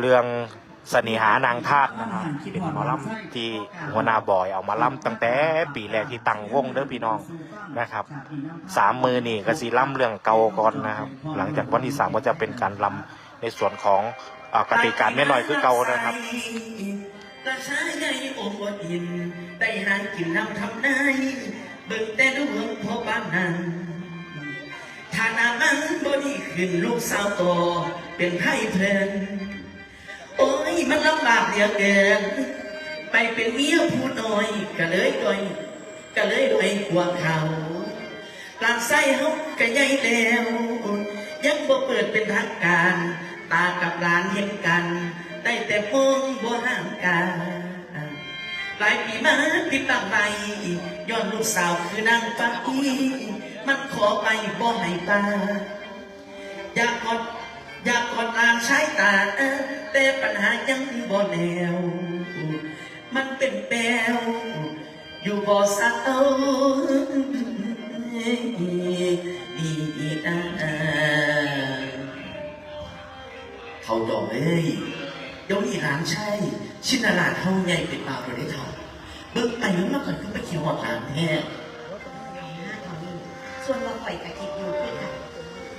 เรื่องเสนิหานางทาสนะครับเป็นหมอลำที่หัวหน้าบอยเอามาล่ำตั้งแต่ปีแรกที่ตั้งวงเด้อพี่น้องนะครับสามมือนี่ก็สีล่ำเรื่องเก่าก่อนนะครับ หลังจากวันที่สามก็จะเป็นการล่ำในส่วนของอกติการไม่น้อยคือเก่านะครับกระชายใหญ่โอบดหินได้หากินน้ำทำนายเบิ่งแต่ดูเมืองพอบ้านนั้นถ้านามันบ่ดีขึ้นลูกสาวโตเป็นไพ่เพลิน มันลำบากเหลือเกิน ไปเป็นเมียผู้น้อยก็เลยด้อยก็เลยด้อยกว่าเขาลำไส้เฮาก็ใหญ่แล้วยังบ่เปิดเป็นทางการ ตากับหลานเห็นกัน ได้แต่มองบ่ห่างกันหลายปีมาปิดตั้งใบย้อนลูกสาวคือนางปาอีมันขอไปบ่ให้ตาอยากกอด อยากกอดลางใช้ตาแต่ปัญหายังบ่แนว มันเป็นแปลวอยู่บ่สักเอาดีนะเขาดอกเอ้ยเดี๋ยวนี้หลานใช่ ชินาลาดเฮาใหญ่เป็นปากเราได้เท่าเบิ่งไปยุ่งมาก่อนก็ไปเขียวหอดหลานแท้ส่วนเราปล่อยกระคิดอยู่ที่ค่ะ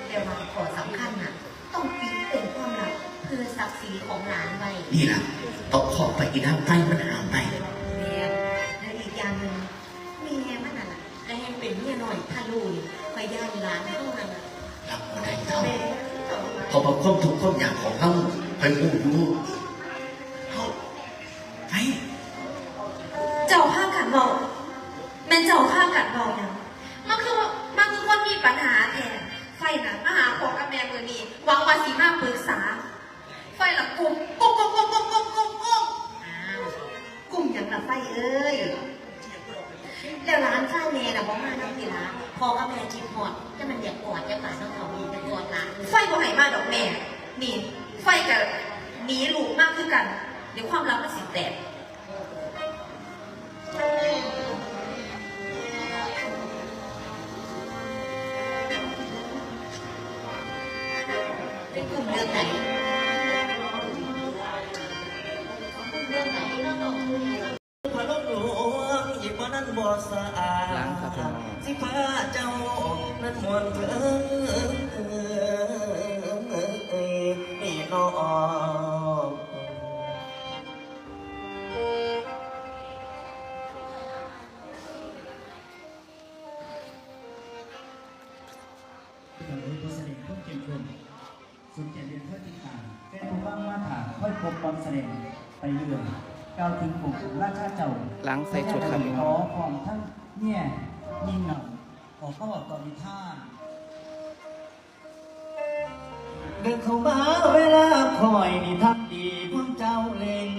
แต่ว่าขอสำคัญน่ะ ต้องปีเป็นความลับเพื่อศักดิ์ศรีของหลานไว้นี่ล่ะตอกขอบไปอีน้ำไฟมันหามไปแม่และอีกอย่างหนึ่งแม่มันน่ะก็แห้งเป็นเมียหน่อยทะลุยพยานหลานเท่านั้นน่ะรับบ่ได้เท่าแม่ต่อมาพอพอความทุกข์ความอยากของเขาไปหูดูเมอย่าไฟเอ้ยแล้วร้านข้าวแม่น่ะบอกมาน้องพี่ละพอกับแม่จิบหอดจะมันอยากกอดจะป่าน้องเขามีจะกอดร้านไฟบ่ให้มาดอกแม่ นี่ ไฟกับหนีลูกมากคือกัน เดี๋ยวความรักมันสิแตกเป็นกลุ่มเรื่องไหน บ่สะอาดสิพาเจ้านั้นมวนเถิงนี่น้องสุดเกียรติเพื่อติดตามแก้ตัวว่างว่าถามค่อยพบความเสน่ห์ไปเรื่อย ก้าวถึงปุ่ราชาเจ้าล้างใส่ชุดครับพี่ขน้อองของท่านเนี่ยยิ่งหน่อยขอเข้าบอกตอนนิท่านเดินเข้ามาเวลาคอยนี่ทักดีพวกเจ้าเล่ง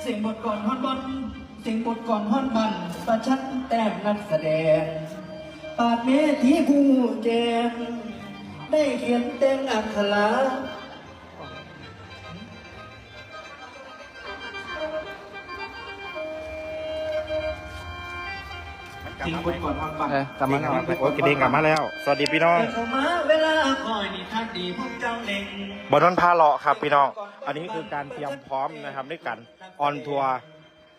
เสียงบทก่อนฮอนบอลเสียงบทก่อนฮอนบัน ประชันแต้มนักแสดง ปาดเมทีผู้แจงได้เขียนแต่งอักขระ ทิ้งคนก่อนวันบัตรเออกลับมาแล้วโอเคเด้งกลับมาแล้ว สวัสดีพี่น้องเดินเข้ามาเวลาคอยนี่ทักดีพวกเจ้าเล่งบอนนพาเลาะครับพี่น้อง อันนี้คือการเตรียมพร้อมนะครับด้วยกันออนทัวร์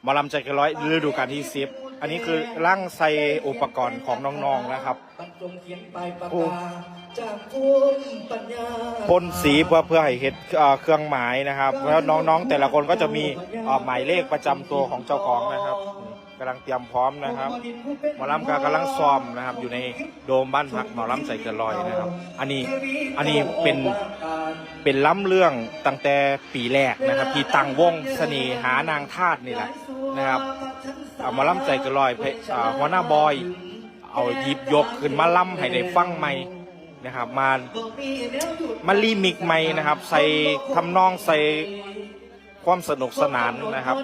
หมอลำใจเกันร้อยฤดูกาลที่สิบอันนี้คือร่างใส่อุปกรณ์ของน้องๆนะครับบรรจงเขียนไปปากโอ้กาจากภูมิปัญญาพ่นสีเพื่อเพื่อให้เห็ดเอ่อเครื่องหมายนะครับ แล้วน้องๆแต่ละคนก็จะมีเอ่อหมายเลขประจำตัวของเจ้าของนะครับ กำลังเตรียมพร้อมนะครับหมอลำก็กำลังซ้อมนะครับ อยู่ในโดมบ้านพักหมอลำใส่เกลือลอยนะครับ อันนี้อันนี้เป็นเป็นล้ำเรื่องตั้งแต่ปีแรกนะครับ ที่ตั้งวงเสน่หานางทาสนี่แหละนะครับเอาหมาล่ำใจเกลือลอยเพอ่าหัวหน้าบอยเอาหยิบยกขึ้นมาล่ำให้ได้ฟังใหม่นะครับมามารีมิกใหม่นะครับ ใส่ทำนองใส่ ความสนุกสนานนะครับ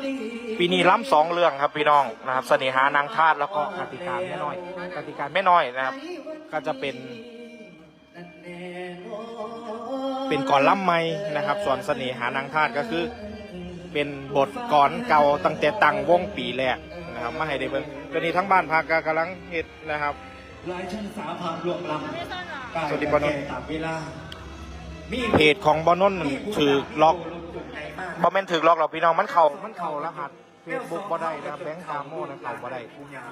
ปีนี้ล้ำสองเรื่องครับพี่น้องนะครับ เสน่หานางทาสแล้วก็กติกาแม่น้อยกติกาแม่น้อยนะครับ ก็จะเป็น เป็นก่อนล่ำไม้นะครับ ส่วนเสน่หานางทาสก็คือ เป็นบทก่อนเก่าตั้งแต่ตั้งวงปีแรกนะครับมาให้ได้เบิ่งตอนนี้ทั้งบ้านพักก็กำลังเฮ็ดนะครับหลายชั้นสาพานรวมลำสวัสดีปะนุษตามเวลาเพจของบอนนท์ถือล็อก บอมเมนถือล็อกเราพี่น้องมันเข่ามันเข่ารหัสเฟซบุ๊กบ่ได้นะครับแบงค์กาโมนะเข่าบ่ได้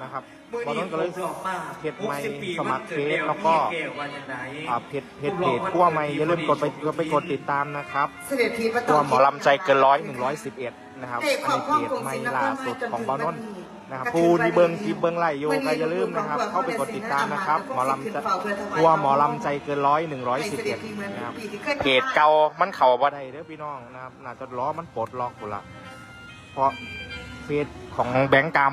นะครับบอนนท์ก็เลยเพจใหม่สมัครเฟซแล้วก็อ่าเพจเพจเพจขั้วใหม่อย่าลืมกดไปไปกดติดตามนะครับเสด็จพีประตัวหมอลำใจเกินร้อยหนึ่งร้อยสิบเอ็ด นะครับเอกอันของนี้พ่อเพจกรุงใหม่ศรีนครล่าสุดของบอนนท์นะครับผู้ที่เบิ้งคลิปเบิ้งไล่โยก็อย่าลืมนะครับ เข้าไปกดติดตามนะครับ หมอลำจะตัวหมอลำใจเกินร้อยหนึ่งร้อยสิบเอ็ดนะครับเพจเก่ามันเข่าบ่ได้เด้อพี่น้องนะครับน่าจะล้อมันปลดล็อกหมดละเพราะเพจของแบงก์กาม